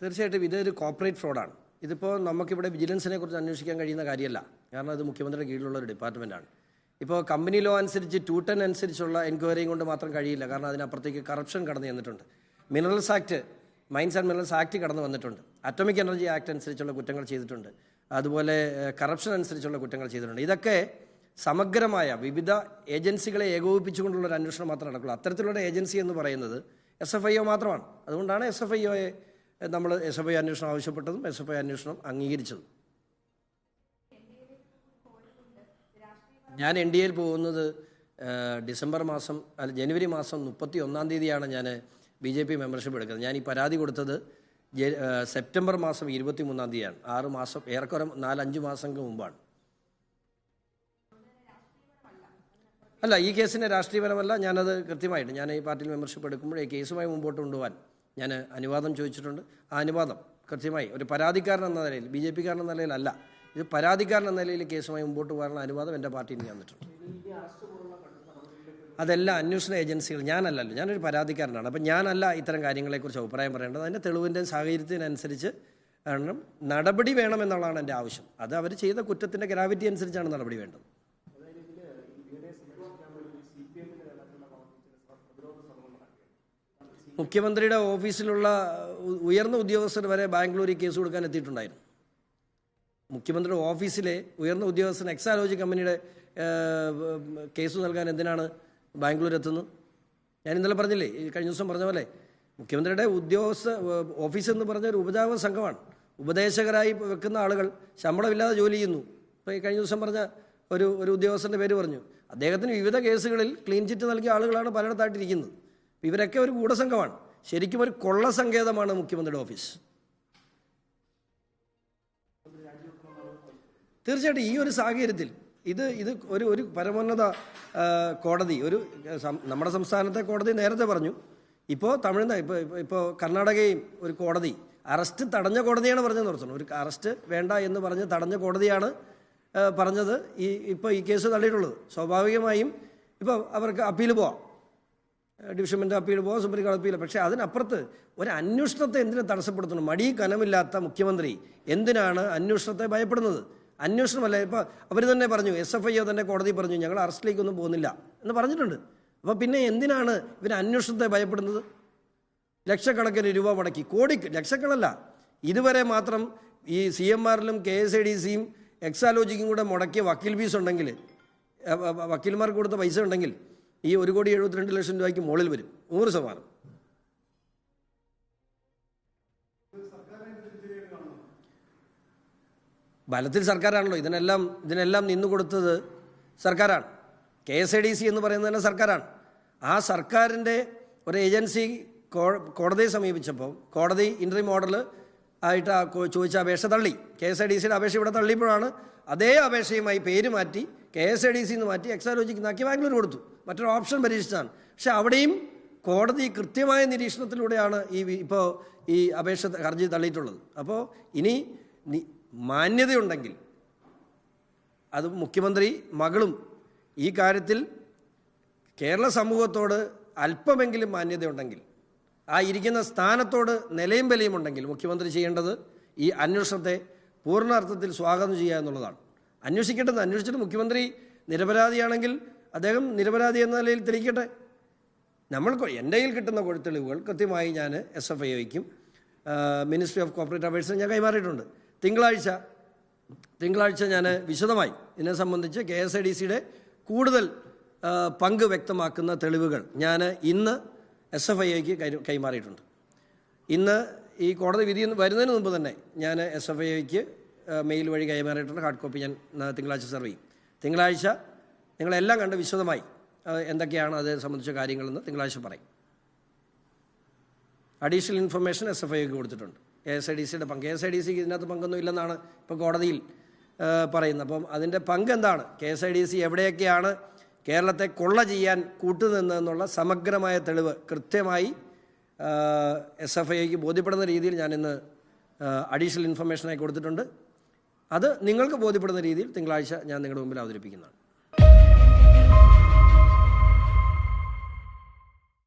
തീർച്ചയായിട്ടും ഇതൊരു കോർപ്പറേറ്റ് ഫ്രോഡാണ് ഇതിപ്പോൾ നമുക്കിവിടെ വിജിലൻസിനെ കുറിച്ച് അന്വേഷിക്കാൻ കഴിയുന്ന കാര്യമല്ല. കാരണം അത് മുഖ്യമന്ത്രിയുടെ കീഴിലുള്ള ഒരു ഡിപ്പാർട്ട്മെന്റാണ് ഇപ്പോൾ കമ്പനി ലോ അനുസരിച്ച് ടു അനുസരിച്ചുള്ള എൻക്വയറിയും കൊണ്ട് മാത്രം കഴിയില്ല. കാരണം അതിനപ്പുറത്തേക്ക് കറപ്ഷൻ കടന്നു ചെന്നിട്ടുണ്ട്. Minerals act mines and minerals act കടന്നു വന്നിട്ടുണ്ട്. അറ്റോമിക് എനർജി ആക്ട് അനുസരിച്ചുള്ള കുറ്റങ്ങൾ ചെയ്തിട്ടുണ്ട്. അതുപോലെ കറപ്ഷൻ അനുസരിച്ചുള്ള കുറ്റങ്ങൾ ചെയ്തിട്ടുണ്ട്. ഇതൊക്കെ സമഗ്രമായ വിവിധ ഏജൻസികളെ ഏകോപിപ്പിച്ചുകൊണ്ടുള്ള ഒരു അന്വേഷണം മാത്രമേ നടക്കുള്ളൂ. അത്തരത്തിലുള്ള ഏജൻസി എന്ന് പറയുന്നത് എസ് എഫ് ഐ ഒ മാത്രമാണ്. അതുകൊണ്ടാണ് എസ് എഫ് ഐ ഒയെ നമ്മൾ എസ് എഫ് ഐ അന്വേഷണം ആവശ്യപ്പെട്ടതും എസ് എഫ് ഐ അന്വേഷണം അംഗീകരിച്ചതും. ഞാൻ എൻ ഡി എയിൽ പോകുന്നത് ഡിസംബർ മാസം അല്ല ജനുവരി മാസം മുപ്പത്തി ഒന്നാം തീയതിയാണ് ഞാൻ ബി ജെ പി മെമ്പർഷിപ്പ് എടുക്കുന്നത്. ഞാൻ ഈ പരാതി കൊടുത്തത് സെപ്റ്റംബർ മാസം ഇരുപത്തി മൂന്നാം തീയതിയാണ്. ആറ് മാസം ഏറെക്കുറെ നാലഞ്ച് മാസങ്ങൾക്ക് മുമ്പാണ്. അല്ല ഈ കേസിന് രാഷ്ട്രീയപരമല്ല ഞാനത് കൃത്യമായിട്ട് ഞാൻ ഈ പാർട്ടിയിൽ മെമ്പർഷിപ്പ് എടുക്കുമ്പോൾ ഈ കേസുമായി മുമ്പോട്ട് കൊണ്ടുപോകാൻ ഞാൻ അനുവാദം ചോദിച്ചിട്ടുണ്ട്. ആ അനുവാദം കൃത്യമായി ഒരു പരാതിക്കാരൻ എന്ന നിലയിൽ ബി ജെ പിക്കാരൻ എന്ന നിലയിലല്ല. ഇത് പരാതിക്കാരൻ എന്ന നിലയിൽ കേസുമായി മുമ്പോട്ട് പോകാനുള്ള അനുവാദം എന്റെ പാർട്ടിയിൽ നിന്ന് തന്നിട്ടുണ്ട്. അതെല്ലാം അന്വേഷണ ഏജൻസികൾ ഞാനല്ലല്ലോ ഞാനൊരു പരാതിക്കാരനാണ്. അപ്പം ഞാനല്ല ഇത്തരം കാര്യങ്ങളെക്കുറിച്ച് അഭിപ്രായം പറയേണ്ടത്. അതിന്റെ തെളിവിന്റെ സാഹചര്യത്തിനനുസരിച്ച് കാരണം നടപടി വേണമെന്നുള്ളതാണ് എന്റെ ആവശ്യം. അത് അവർ ചെയ്ത കുറ്റത്തിന്റെ ഗ്രാവിറ്റി അനുസരിച്ചാണ് നടപടി വേണ്ടത്. മുഖ്യമന്ത്രിയുടെ ഓഫീസിലുള്ള ഉയർന്ന ഉദ്യോഗസ്ഥർ വരെ ബാംഗ്ലൂരിൽ കേസ് കൊടുക്കാൻ എത്തിയിട്ടുണ്ടായിരുന്നു. മുഖ്യമന്ത്രിയുടെ ഓഫീസിലെ ഉയർന്ന ഉദ്യോഗസ്ഥൻ എക്സാലോജി കമ്പനിയുടെ കേസ് നൽകാൻ എന്തിനാണ് ബാംഗ്ലൂർ എത്തുന്നത്? ഞാൻ ഇന്നലെ പറഞ്ഞില്ലേ കഴിഞ്ഞ ദിവസം പറഞ്ഞ പോലെ മുഖ്യമന്ത്രിയുടെ ഉദ്യോഗസ്ഥ ഓഫീസ് എന്ന് പറഞ്ഞ ഒരു ഉപജാപക സംഘമാണ്. ഉപദേശകരായി വെക്കുന്ന ആളുകൾ ശമ്പളമില്ലാതെ ജോലി ചെയ്യുന്നു. ഇപ്പോൾ ഈ കഴിഞ്ഞ ദിവസം പറഞ്ഞ ഒരു ഒരു ഉദ്യോഗസ്ഥന്റെ പേര് പറഞ്ഞു. അദ്ദേഹത്തിന് വിവിധ കേസുകളിൽ ക്ലീൻ ചിറ്റ് നൽകിയ ആളുകളാണ് പലയിടത്തായിട്ടിരിക്കുന്നത്. ഇവരൊക്കെ ഒരു ഗൂഢസംഘമാണ്. ശരിക്കും ഒരു കൊള്ള സങ്കേതമാണ് മുഖ്യമന്ത്രിയുടെ ഓഫീസ്. തീർച്ചയായിട്ടും ഈ ഒരു സാഹചര്യത്തിൽ ഇത് ഇത് ഒരു ഒരു പരമോന്നത കോടതി ഒരു നമ്മുടെ സംസ്ഥാനത്തെ കോടതി നേരത്തെ പറഞ്ഞു. ഇപ്പോൾ തമിഴ്നാട് ഇപ്പോൾ ഇപ്പോൾ കർണാടകയും ഒരു കോടതി അറസ്റ്റ് തടഞ്ഞ കോടതിയാണ് പറഞ്ഞതെന്ന് ഓർത്തുന്നു ഒരു അറസ്റ്റ് വേണ്ട എന്ന് പറഞ്ഞ് തടഞ്ഞ കോടതിയാണ് പറഞ്ഞത്. ഈ ഇപ്പോൾ ഈ കേസ് തള്ളിയിട്ടുള്ളത്. സ്വാഭാവികമായും ഇപ്പോൾ അവർക്ക് അപ്പീൽ പോവാം. ഡിവിഷൻ ബെഞ്ച് അപ്പീൽ പോകാം സുപ്രീം കോടതി അപ്പീൽ പക്ഷേ അതിനപ്പുറത്ത് ഒരു അന്വേഷണത്തെ എന്തിനു തടസ്സപ്പെടുത്തുന്നു മടി കനമില്ലാത്ത മുഖ്യമന്ത്രി എന്തിനാണ് അന്വേഷണത്തെ ഭയപ്പെടുന്നത്? അന്വേഷണമല്ല ഇപ്പോൾ അവർ തന്നെ പറഞ്ഞു എസ് എഫ് ഐ ഒ തന്നെ കോടതി പറഞ്ഞു ഞങ്ങൾ അറസ്റ്റിലേക്കൊന്നും പോകുന്നില്ല എന്ന് പറഞ്ഞിട്ടുണ്ട്. അപ്പോൾ പിന്നെ എന്തിനാണ് ഇവർ അന്വേഷണത്തെ ഭയപ്പെടുന്നത്? ലക്ഷക്കണക്കിന് രൂപ മുടക്കി കോടി ലക്ഷക്കണല്ല ഇതുവരെ മാത്രം ഈ സി എം ആറിലും കെ എസ് ഐ ഡി സിയും എക്സാലോജിക്കും കൂടെ മുടക്കിയ വക്കീൽ ഫീസ് ഉണ്ടെങ്കിൽ വക്കീൽമാർക്ക് കൊടുത്ത പൈസ ഉണ്ടെങ്കിൽ ഈ ഒരു കോടി എഴുപത്തിരണ്ട് ലക്ഷം രൂപയ്ക്ക് മുകളിൽ വരും. നൂറ് ശതമാനം. ബലത്തിൽ സർക്കാരാണല്ലോ. ഇതിനെല്ലാം ഇതിനെല്ലാം നിന്നു കൊടുത്തത് സർക്കാരാണ്. K S I D C എന്ന് പറയുന്നത് തന്നെ സർക്കാരാണ്. ആ സർക്കാരിന്റെ ഒരു ഏജൻസി കോടതിയെ സമീപിച്ചപ്പോൾ കോടതി ഇൻട്രി മോഡൽ ആയിട്ട് ആ ചോദിച്ച അപേക്ഷ തള്ളി. കെ എസ് ഐ ഡി സിയുടെ അപേക്ഷ ഇവിടെ തള്ളിയപ്പോഴാണ് അതേ അപേക്ഷയുമായി പേര് മാറ്റി കെ എസ് ഐ ഡി സിന്ന് മാറ്റി എക്സാലോജിക്ക് നാക്കി ബാംഗ്ലൂർ കൊടുത്തു. മറ്റൊരു ഓപ്ഷൻ പരീക്ഷിച്ചാണ് പക്ഷെ അവിടെയും കോടതി കൃത്യമായ നിരീക്ഷണത്തിലൂടെയാണ് ഈ ഇപ്പോൾ ഈ അപേക്ഷ ഹർജി തള്ളിയിട്ടുള്ളത്. അപ്പോൾ ഇനി മാന്യതയുണ്ടെങ്കിൽ അത് മുഖ്യമന്ത്രി മകളും ഈ കാര്യത്തിൽ കേരള സമൂഹത്തോട് അല്പമെങ്കിലും മാന്യതയുണ്ടെങ്കിൽ ആ ഇരിക്കുന്ന സ്ഥാനത്തോട് നിലയും വിലയും ഉണ്ടെങ്കിൽ മുഖ്യമന്ത്രി ചെയ്യേണ്ടത് ഈ അന്വേഷണത്തെ പൂർണാർത്ഥത്തിൽ സ്വാഗതം ചെയ്യുക എന്നുള്ളതാണ്. അന്വേഷിക്കേണ്ടത് അന്വേഷിച്ചിട്ട് മുഖ്യമന്ത്രി നിരപരാധിയാണെങ്കിൽ അദ്ദേഹം നിരപരാധി എന്ന നിലയിൽ തെളിയിക്കട്ടെ നമ്മൾ എന്റെ കയ്യിൽ കിട്ടുന്ന കൊഴുത്തെളിവുകൾ തെളിവുകൾ കൃത്യമായി ഞാൻ എസ് എഫ് ഐ ഒയ്ക്കും മിനിസ്ട്രി ഓഫ് കോർപ്പറേറ്റ് അഫയേഴ്സിന് ഞാൻ കൈമാറിയിട്ടുണ്ട്. തിങ്കളാഴ്ച തിങ്കളാഴ്ച ഞാൻ വിശദമായി ഇതിനെ സംബന്ധിച്ച് കെ എസ് ഐ ഡി സിയുടെ കൂടുതൽ പങ്ക് വ്യക്തമാക്കുന്ന തെളിവുകൾ ഞാൻ ഇന്ന് എസ് എഫ് ഐക്ക് കൈമാറിയിട്ടുണ്ട്. ഇന്ന് ഈ കോടതി വിധി വരുന്നതിന് മുമ്പ് തന്നെ ഞാൻ എസ് എഫ് ഐക്ക് മെയിൽ വഴി കൈമാറിയിട്ടുണ്ട്. ഹാർഡ് കോപ്പി ഞാൻ തിങ്കളാഴ്ച സെർവ് ചെയ്യും. തിങ്കളാഴ്ച നിങ്ങളെല്ലാം കണ്ട് വിശദമായി എന്തൊക്കെയാണ് അത് സംബന്ധിച്ച കാര്യങ്ങളെന്ന് തിങ്കളാഴ്ച പറയും. അഡീഷണൽ ഇൻഫർമേഷൻ എസ് എഫ് ഐക്ക് കൊടുത്തിട്ടുണ്ട്. കെ എസ് ഐ ഡി സിയുടെ പങ്ക്. കെ എസ് ഐ ഡി സിക്ക് ഇതിനകത്ത് പങ്കൊന്നും ഇല്ലെന്നാണ് ഇപ്പോൾ കോടതിയിൽ പറയുന്നത്. അപ്പം അതിന്റെ പങ്ക് എന്താണ്? K S I D C എവിടെയൊക്കെയാണ് കേരളത്തെ കൊള്ള ചെയ്യാൻ കൂട്ടുനിന്നെന്നുള്ള സമഗ്രമായ തെളിവ് കൃത്യമായി എസ് എഫ് ഐക്ക് ബോധ്യപ്പെടുന്ന രീതിയിൽ ഞാനിന്ന് അഡീഷണൽ ഇൻഫർമേഷനായി കൊടുത്തിട്ടുണ്ട്. അത് നിങ്ങൾക്ക് ബോധ്യപ്പെടുന്ന രീതിയിൽ തിങ്കളാഴ്ച ഞാൻ നിങ്ങളുടെ മുമ്പിൽ അവതരിപ്പിക്കുന്നതാണ്.